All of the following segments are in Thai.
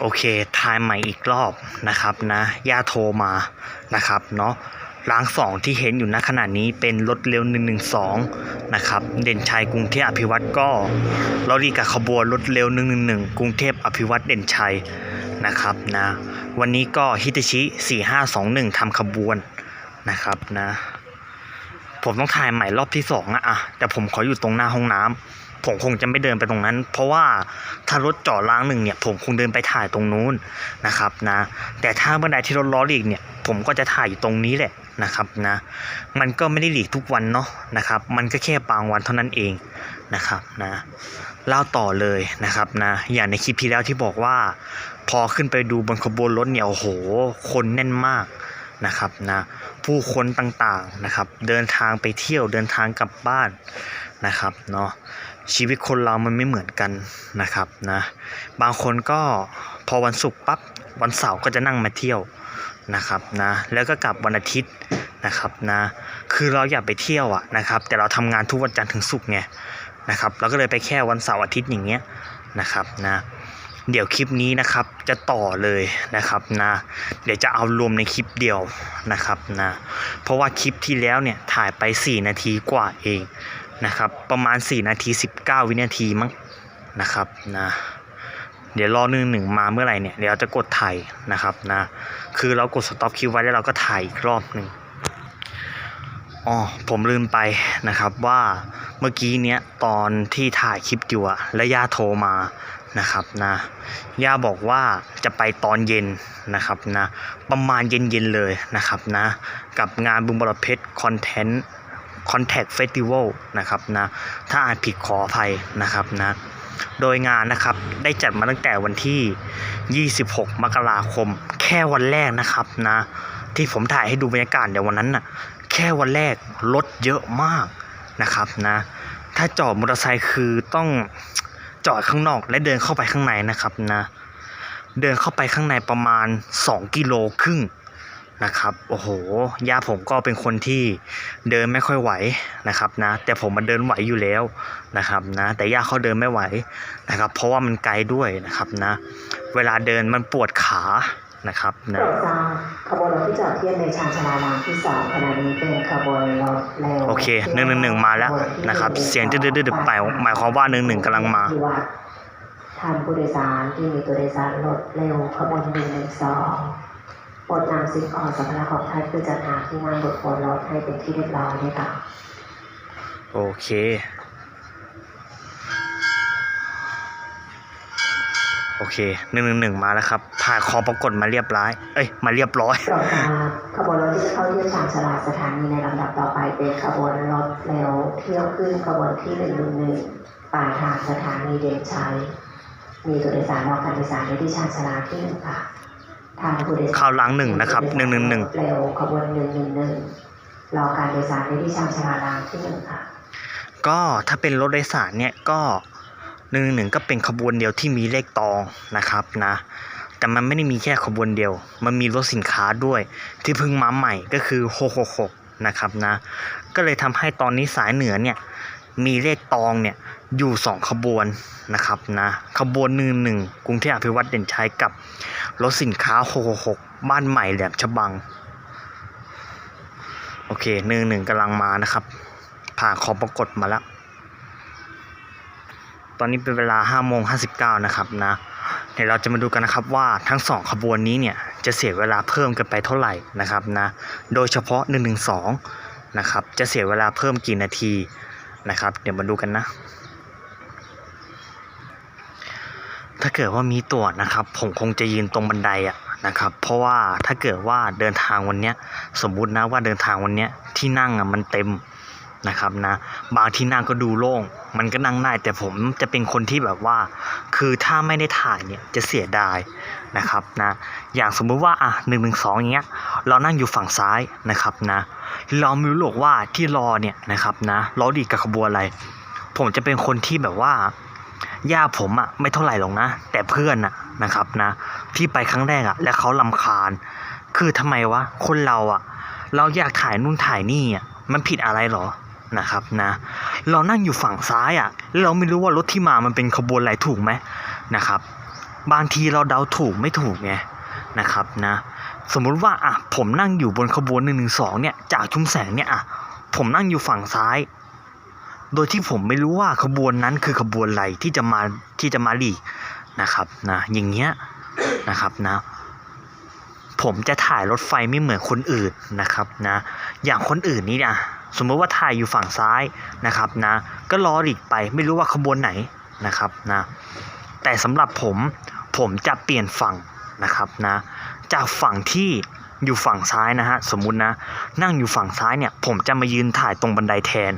โอเคทายใหม่อีกรอบนะครับนะย่าโทรมานะครับเนาะรางสองที่เห็นอยู่ณขณะนี้เป็นรถเร็ว 112 นะครับ เด่นชัยกรุงเทพอภิวัตรก็ลอรีกับขบวนรถเร็ว 111 กรุงเทพอภิวัตรเด่นชัยนะครับนะวันนี้ก็ฮิตาชิ 4521ทำขบวนนะครับนะผมต้องถ่ายใหม่รอบที่สองอะอะแต่ผมขออยู่ตรงหน้าห้องน้ำ ผมคงจะไม่เดินไปตรงนั้น เพราะว่าถ้ารถจอดล้างหนึ่งเนี่ยผมคงเดินไปถ่ายตรงนู้นนะครับนะแต่ถ้าเมื่อใดที่รถล้อหลีกเนี่ยผมก็จะถ่ายอยู่ตรงนี้แหละนะครับนะมันก็ไม่ได้หลีกทุกวันเนาะนะครับ มันก็แค่บางวันเท่านั้นเองนะครับนะเล่าต่อเลยนะครับนะอย่างในคลิปที่แล้วที่บอกว่า พอขึ้นไปดูบนขบวนรถเนี่ยโอ้โห คนแน่นมากนะครับนะผู้คนต่างๆนะครับ เดินทางไปเที่ยวเดินทางกลับบ้านนะครับเนาะ ชีวิตคนเรามันไม่เหมือนกันนะครับนะบางคนก็พอวันศุกร์ปั๊บวันเสาร์ก็จะนั่งมาเที่ยวนะครับนะแล้วก็กลับวันอาทิตย์นะครับนะคือเราอยากไปเที่ยวอะนะครับ แต่เราทำงานทุกวันจันทร์ถึงศุกร์ไงนะครับเราก็เลยไปแค่วันเสาร์อาทิตย์อย่างเงี้ยนะครับนะ เดี๋ยวคลิปนี้นะครับจะต่อเลยนะครับนะเดี๋ยวจะเอารวมในคลิปเดียวนะครับนะเพราะว่าคลิปที่แล้วเนี่ยถ่ายไป 4 นาทีกว่าเองนะครับประมาณ 4 นาที 19 วินาทีมั้งนะครับนะเดี๋ยวรอหนึ่งหนึ่งมาเมื่อไหร่เนี่ยเดี๋ยวจะกดถ่ายนะครับนะคือเรากดสต็อปคลิปไว้แล้วเราก็ถ่ายอีกรอบหนึ่ง อ๋อผมลืมไปนะครับว่าเมื่อกี้เนี้ยตอนที่ถ่ายคลิปอยู่อะและย่าโทรมานะครับนะย่าบอกว่าจะไปตอนเย็นนะครับนะประมาณเย็นๆเลยนะครับนะกับงานบุมบรเพชรคอนเทนต์คอนแทคเฟสติวัลนะครับนะถ้าอ่านผิดขออภัยนะครับนะโดยงานนะครับได้จัดมาตั้งแต่วันที่ 26 มกราคม แค่วันแรกนะครับนะที่ผมถ่ายให้ดูบรรยากาศเดี๋ยววันนั้นน่ะ แค่วันแรกรถเยอะมากนะครับนะถ้าจอดมอเตอร์ไซค์คือต้องจอดข้างนอกและเดินเข้าไปข้างในนะครับนะเดินเข้าไปข้างในประมาณ 2 กิโลครึ่งนะครับโอ้โหย่าผมก็เป็นคนที่เดินไม่ค่อยไหวนะครับนะแต่ผมมันเดินไหวอยู่แล้วนะครับนะแต่ย่าเขาเดินไม่ไหวนะครับเพราะว่ามันไกลด้วยนะครับนะเวลาเดินมันปวดขา นะครับโปรนะดทราบขบวนรถที่จอดเทียบในชานชาลารางที่สองขณะนี้เป็นขบวนรถเร็วโอเคหนึ่งหนึ่งหนึ่งมาแล้วนะครับ เสียงดื้อๆๆไปหมายความว่าหนึ่งหนึ่งกำลังมาที่วัดท่านผู้โดยสารที่มีตัวโดยสารรถเร็วขบวนหนึ่งหนึ่งสองโปรดนำสิ่งของสัมภาระของท่านคือจัดหาที่นั่งบนขบวนรถให้เป็นที่เรียบร้อยด้วยค่ะโอเค โอเคหนึ่งหนึ่งหนึ่งมาแล้วครับผ่านคอปรากฏมาเรียบร้อย เอ้ย มาเรียบร้อยโปรดทราบขบวนรถที่จะเข้าเทียบชานชาลาสถานีในลำดับต่อไปเป็นขบวนรถเร็วเที่ยวขึ้นขบวนที่หนึ่งหนึ่งหนึ่งปลายทางสถานีเด่นชัย มีตัวโดยสารรอการโดยสารอยู่ที่ชานชาลาที่หนึ่งค่ะทางผู้โดยสารข่าวหลังหนึ่งนะครับหนึ่งหนึ่งหนึ่ง เร็วขบวนหนึ่งหนึ่งหนึ่งรอการโดยสารอยู่ที่ชานชาลารางที่หนึ่งค่ะ ก็ถ้าเป็นรถโดยสารเนี่ยก็ หนึ่งหนึ่งก็เป็นขบวนเดียวที่มีเลขตองนะครับนะ แต่มันไม่ได้มีแค่ขบวนเดียว มันมีรถสินค้าด้วย ที่เพิ่งมาใหม่ก็คือ666นะครับนะ ก็เลยทำให้ตอนนี้สายเหนือเนี่ยมีเลขตองเนี่ยอยู่สองขบวนนะครับนะขบวนหนึ่งหนึ่งกรุงเทพอภิวัตเด่นชัยกับรถสินค้า666บ้านใหม่แหลมฉบังโอเคหนึ่งหนึ่งกำลังมานะครับ ผ่านขอบปรากฏมาแล้ว ตอนนี้เป็นเวลา5โมง59 นะครับนะ เดี๋ยวเราจะมาดูกันนะครับว่าทั้งสองขบวนนี้เนี่ยจะเสียเวลาเพิ่มกันไปเท่าไหร่นะครับนะ โดยเฉพาะ 112 นะครับ จะเสียเวลาเพิ่มกี่นาทีนะครับ เดี๋ยวมาดูกันนะ ถ้าเกิดว่ามีตั๋วนะครับ ผมคงจะยืนตรงบันไดอะนะครับ เพราะว่าถ้าเกิดว่าเดินทางวันเนี้ยสมมุตินะว่าเดินทางวันเนี้ยที่นั่งอะมันเต็ม นะครับนะบางที่นั่งก็ดูโล่งมันก็นั่งได้แต่ผมจะเป็นคนที่แบบว่า คือถ้าไม่ได้ถ่ายเนี่ยจะเสียดายนะครับนะอย่างสมมุติว่าอะหนึ่งหนึ่งสองอย่างเงี้ยเรานั่งอยู่ฝั่งซ้ายนะครับนะเราไม่รู้หรอกว่าที่รอเนี่ยนะครับนะรอดีกับขบวนอะไร ผมจะเป็นคนที่แบบว่าย่าผมอะไม่เท่าไหร่หรอกนะ แต่เพื่อนอะนะครับนะที่ไปครั้งแรกอะและเขาลำคาญ คือทำไมวะคนเราอะเราอยากถ่ายนู่นถ่ายนี่อะมันผิดอะไรหรอ นะครับนะเรานั่งอยู่ฝั่งซ้ายอะแล้วเราไม่รู้ว่ารถที่มามันเป็นขบวนอะไรถูกไหมนะครับ บางทีเราเดาถูกไม่ถูกไงนะครับนะสมมุติว่าอะผมนั่งอยู่บนขบวนหนึ่งหนึ่งสองเนี่ยจากชุมแสงเนี่ยอะผมนั่งอยู่ฝั่งซ้าย โดยที่ผมไม่รู้ว่าขบวนนั้นคือขบวนอะไรที่จะมาที่จะมาหลีกนะครับนะอย่างเงี้ยนะครับนะผมจะถ่ายรถไฟไม่เหมือนคนอื่นนะครับนะอย่างคนอื่นนี่นะ สมมติว่าถ่ายอยู่ฝั่งซ้ายนะครับนะก็รอหลีกไปไม่รู้ว่าขบวนไหนนะครับนะแต่สำหรับผมผมจะเปลี่ยนฝั่งนะครับนะจากฝั่งที่อยู่ฝั่งซ้ายนะฮะสมมุตินะนั่งอยู่ฝั่งซ้ายเนี่ยผมจะมายืนถ่ายตรงบันไดแทน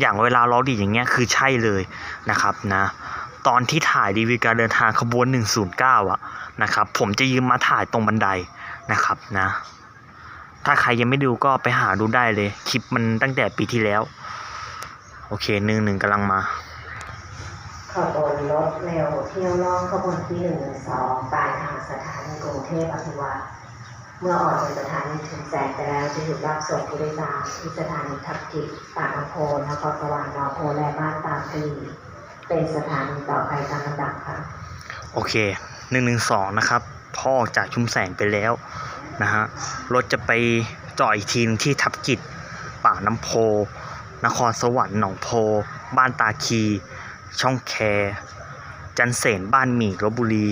อย่างเวลาล้อดีอย่างเงี้ยคือใช่เลยนะครับนะตอนที่ถ่ายรีวิวการเดินทางขบวน 109อะนะครับผมจะยืนมาถ่ายตรงบันไดนะครับนะ ถ้าใครยังไม่ดูก็ไปหาดูได้เลย คลิปมันตั้งแต่ปีที่แล้ว โอเคหนึ่งหนึ่งกำลังมาขบวนรถเร็วเที่ยวล่องขบวนที่หนึ่งสองปลายทางสถานีกรุงเทพอภิวัตรเมื่อออกจากสถานีชุมแสงไปแล้วจะหยุดรับส่งผู้โดยสารที่สถานีทับจิตปากน้ำโพนครสวรรค์หนองโพและบ้านตาคลีเป็นสถานีต่อไปตามลำดับค่ะ โอเคหนึ่งหนึ่งสองนะครับพอออกจากชุมแสงไปแล้ว นะฮะรถจะไปจอดอีกทีนึงที่ทับกิจปากน้ำโพ นครสวรรค์หนองโพ บ้านตาคี ช่องแค จันเสนบ้านหมี่ลบบุรี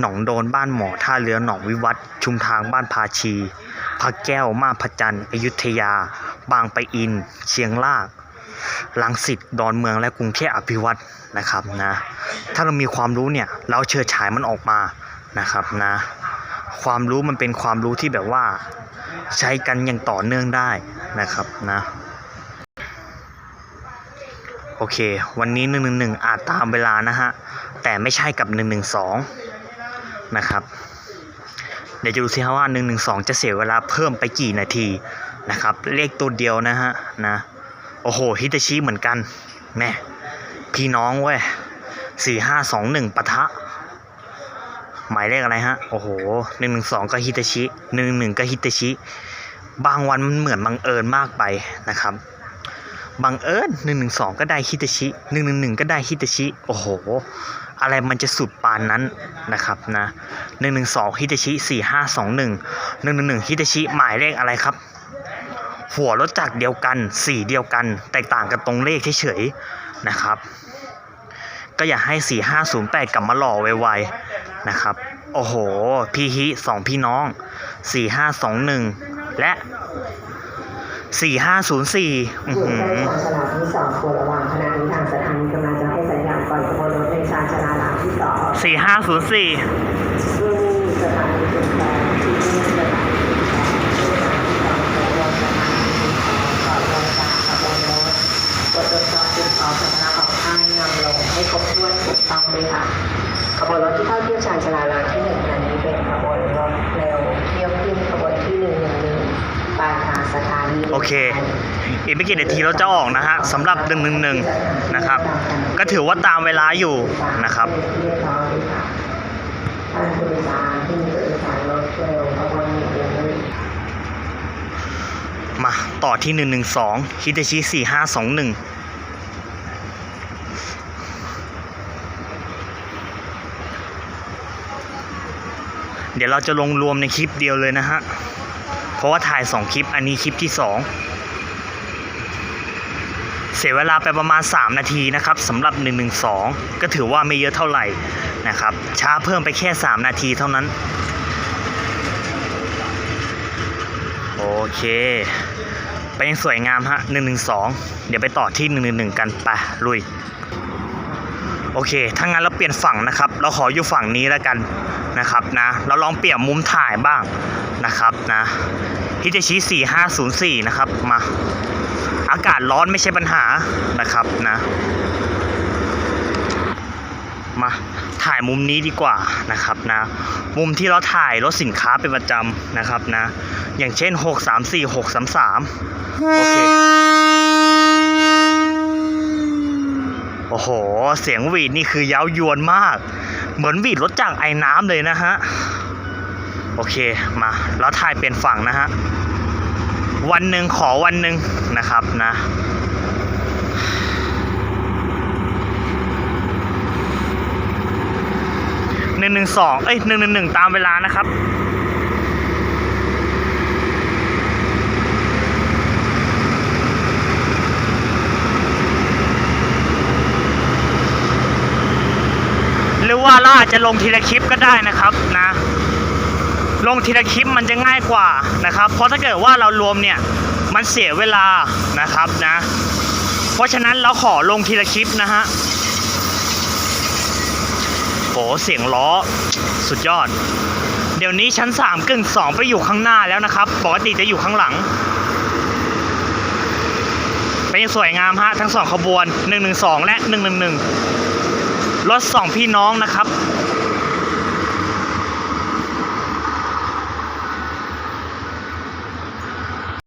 หนองโดนบ้านหมอท่าเรือหนองวิวัฒชุมทางบ้านพาชีพระแก้วมาพระจันทร์อยุธยา บางไปะอิน เชียงรากลังสิตดอนเมืองและกรุงเทพอภิวัตนะครับนะถ้าเรามีความรู้เนี่ย เราเชิดฉายมันออกมานะครับนะ ความรู้มันเป็นความรู้ที่แบบว่าใช้กันอย่างต่อเนื่องได้นะครับนะโอเค วันนี้ 111 อาจตามเวลานะฮะ แต่ไม่ใช่กับ 112 นะครับ เดี๋ยวจะดูสิฮะว่า 112 จะเสียเวลาเพิ่มไปกี่นาทีนะครับ เลขตัวเดียวนะฮะนะ โอ้โห ฮิตาชิเหมือนกัน แม่ พี่น้องเว้ยสี่ห้าสองหนึ่งปะทะ หมายเลขอะไรฮะ โอ้โหหนึ่งหนึ่งสองก็ฮิตาชิหนึ่งหนึ่งก็ฮิตาชิ บางวันมันเหมือนบังเอิญมากไปนะครับบังเอิญหนึ่งหนึ่งสองก็ได้ฮิตาชิหนึ่งหนึ่งหนึ่งก็ได้ฮิตาชิ โอ้โห อะไรมันจะสุดปานนั้นนะครับนะหนึ่งหนึ่งสองฮิตาชิสี่ห้าสองหนึ่งหนึ่งหนึ่งหนึ่งฮิตาชิหมายเลขอะไรครับหัวรถจักรเดียวกันสีเดียวกัน แตกต่างกันตรงเลขเฉยๆนะครับ ก็อย่าให้ 4508 กลับมาหล่อไวๆนะครับ โอ้โห พี่ฮิสองพี่น้อง 4521 และ 4504 อือหืใกล้อชานที่สองควรระวังขณะนี้ทางสถานีกำลังจะให้สัญญาณปล่อยขบวนรถในชานชาลาหลังที่สอง4504 ที่นี่สถานีชุมแสงที่นี่สถานี เค อีกไม่กี่นาทีเราจะออกนะฮะสำหรับ111นะครับ ก็ถือว่าตามเวลาอยู่นะครับเรียบร้อยค่ะท่านผู้โดยสารที่มีผู้โดยสารรถเร็วขบวนหนึ่งหนึ่งหนึ่งมาต่อที่ 112 ฮิตาชิ 4521 เดี๋ยวเราจะลงรวมในคลิปเดียวเลยนะฮะ ราะว่าถ่าย2คลิป อันนี้คลิปที่2เสียเวลาไปประมาณ 3 นาทีนะครับสำหรับ 112 ก็ถือว่าไม่เยอะเท่าไหร่นะครับ ช้าเพิ่มไปแค่ 3 นาทีเท่านั้น โอเค ไปยังสวยงามฮะ 112 เดี๋ยวไปต่อที่ 111 กันไปลุย โอเค ถ้างั้นเราเปลี่ยนฝั่งนะครับ เราขออยู่ฝั่งนี้แล้วกันนะครับนะ เราลองเปลี่ยนมุมถ่ายบ้างนะครับนะฮิตาชิ4504 นะครับ มา อากาศร้อนไม่ใช่ปัญหานะครับนะ มาถ่ายมุมนี้ดีกว่านะครับนะ มุมที่เราถ่ายรถสินค้าเป็นประจำนะครับนะ อย่างเช่น 634 633 โอเค อ้โห เสียงหวีดนี่คือเย้ายวนมาก เหมือนหวีดรถจากไอ้น้ำเลยนะฮะ โอเคมาแล้วถ่ายเป็นฝั่งนะฮะ วันหนึ่งขอวันหนึ่งนะครับนะโหนึ่งสองเอ้ยหนึ่งหนึ่งหนึ่งตามเวลานะครับ ว่าเราอาจจะลงทีละคลิปก็ได้นะครับนะ ลงทีละคลิปมันจะง่ายกว่านะครับ เพราะถ้าเกิดว่าเรารวมเนี่ยมันเสียเวลานะครับนะ เพราะฉะนั้นเราขอลงทีละคลิปนะฮะโหเสียงล้อสุดยอด เดี๋ยวนี้ชั้น3กึ่ง2ไปอยู่ข้างหน้าแล้วนะครับปกติจะอยู่ข้างหลังเป็นสวยงามฮะทั้งสองขบวน 112 และ 111 รถสองพี่น้องนะครับ